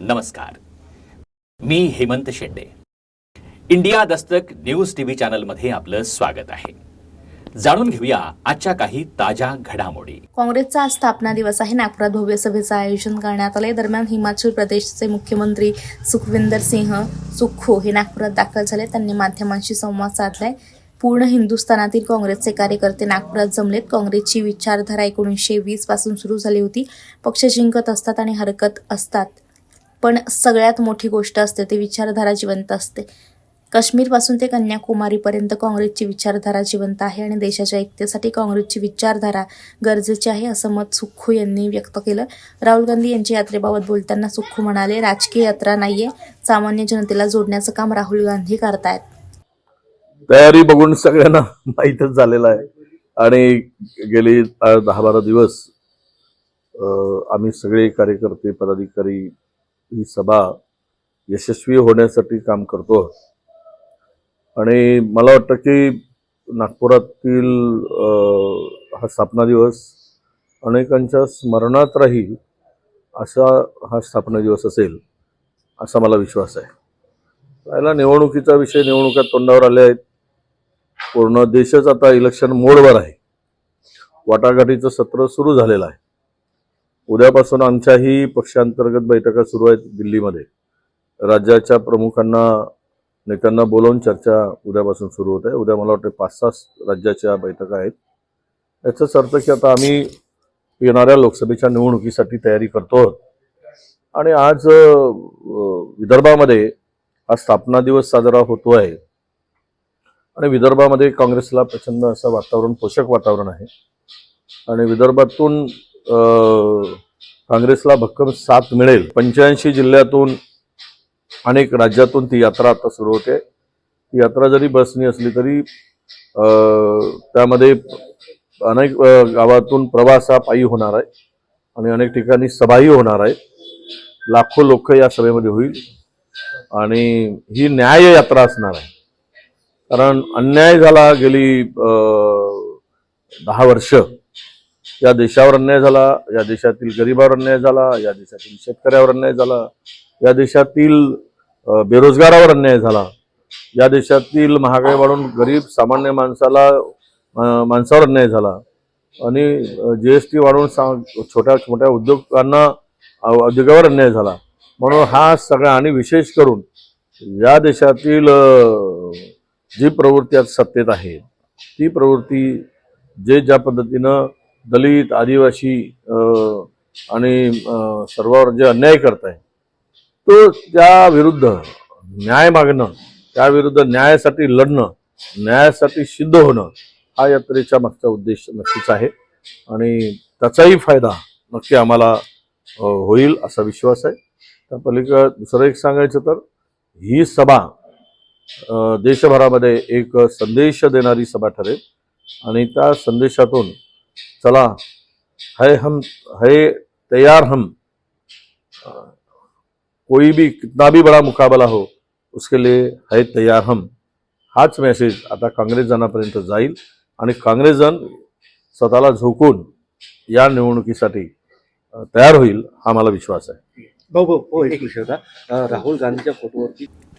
नमस्कार. मी Hemant Shende. India Dastak news TV चॅनलमध्ये आपलं स्वागत आहे. जाणून घेऊया आजच्या काही ताज्या घडामोडी. काँग्रेसचा स्थापना दिवस आहे. नागपुरात भव्य सभेचं आयोजन करण्यात आले दरम्यान हिमाचल प्रदेशचे मुख्यमंत्री सुखविंदर सिंह सुक्खो हे नागपुरात दाखल झाले. त्यांनी माध्यमांशी संवाद साधलाय. पूर्ण हिंदुस्थानातील काँग्रेसचे कार्यकर्ते नागपुरात जमलेत. काँग्रेसची विचारधारा एकोणीसशे वीसपासून सुरू झाली होती. पक्ष जिंकत असतात आणि हरकत असतात. पण सगळ्यात मोठी गोष्ट असते ती विचारधारा जिवंत असते. काश्मीरपासून ते कन्याकुमारीपर्यंत काँग्रेसची विचारधारा जिवंत आहे आणि देशाच्या एकतेसाठी काँग्रेसची विचारधारा गरजेची आहे असं मत सुख्खू यांनी व्यक्त केलं. राहुल गांधी यांच्या यात्रेबाबत बोलताना सुख्खू म्हणाले राजकीय यात्रा नाहीये सामान्य जनतेला जोडण्याचं काम राहुल गांधी करतायत. तयारी बघून सगळ्यांना माहीतच झालेलं आहे. आणि गेले दहा बारा दिवस आम्ही सगळे कार्यकर्ते पदाधिकारी ही सभा यशस्वी होण्यासाठी काम करतो. आणि मला वाटतं की नागपुरातील हा स्थापना दिवस अनेकांच्या स्मरणात राहील असा हा स्थापना दिवस असेल असा मला विश्वास आहे. राहिला निवडणुकीचा विषय निवडणुका तोंडावर आल्या आहेत. पूर्ण देशच आता इलेक्शन मोडवर आहे. वाटाघाटीचं सत्र सुरू झालेलं आहे. उद्यापासून आमच्याही पक्षांतर्गत बैठका सुरू आहेत दिल्लीमध्ये. राज्याच्या प्रमुखांना नेत्यांना बोलावून चर्चा उद्यापासून सुरू होत आहे. उद्या मला वाटतं पाच सहा राज्याच्या बैठका आहेत. याचाच अर्थ की आता आम्ही येणाऱ्या लोकसभेच्या निवडणुकीसाठी तयारी करतो आहोत. आणि आज विदर्भामध्ये हा स्थापना दिवस साजरा होतो आहे. आणि विदर्भामध्ये काँग्रेसला प्रचंड असं वातावरण पोषक वातावरण आहे. आणि विदर्भातून काँग्रेसला भक्कम साथ मिळेल. पंच्याऐंशी जिल्ह्यातून अनेक राज्यातून ती यात्रा आता सुरू होते. ती यात्रा जरी बसनी असली तरी त्यामध्ये अनेक गावातून प्रवास हा पायी होणार आहे आणि अनेक ठिकाणी सभाही होणार आहे. लाखो लोक या सभेमध्ये होईल आणि ही न्याय यात्रा असणार आहे. कारण अन्याय झाला गेली दहा वर्ष या देशावर अन्याय झाला या देशातील गरिबावर अन्याय झाला या देशातील शेतकऱ्यावर अन्याय झाला या देशातील बेरोजगारावर अन्याय झाला. या देशातील महागाई वाढून गरीब सामान्य माणसाला माणसावर अन्याय झाला. आणि जी एस टी वाढवून सा- छोट्या छोट्या उद्योगांना उद्योगावर अन्याय झाला. म्हणून हा सगळा आणि विशेष करून या देशातील जी प्रवृत्ती आज सत्तेत आहे ती प्रवृत्ती जे ज्या पद्धतीनं दलित आदिवासी आणि सर्वावर जे अन्याय करत आहे तो त्याविरुद्ध न्याय मागणं त्याविरुद्ध न्यायासाठी लढणं न्यायासाठी सिद्ध होणं हा यात्रेचा मागचा उद्देश नक्कीच आहे. आणि त्याचाही फायदा नक्की आम्हाला होईल असा विश्वास आहे. त्या पलीकडं दुसरं एक सांगायचं तर ही सभा देशभरामध्ये एक संदेश देणारी सभा ठरेल. आणि त्या संदेशातून चला है हम है तैयार हम। कोई भी कितना भी बड़ा मुकाबला हो उसके लिए है तयार हम। हाच मेसेज आता काँग्रेसजनापर्यंत जाईल आणि काँग्रेसजन स्वतःला झोकून या निवडणुकीसाठी तयार होईल हा मला विश्वास आहे. भाऊ भाऊ हो एक विषय होता. राहुल गांधीच्या फोटोवरती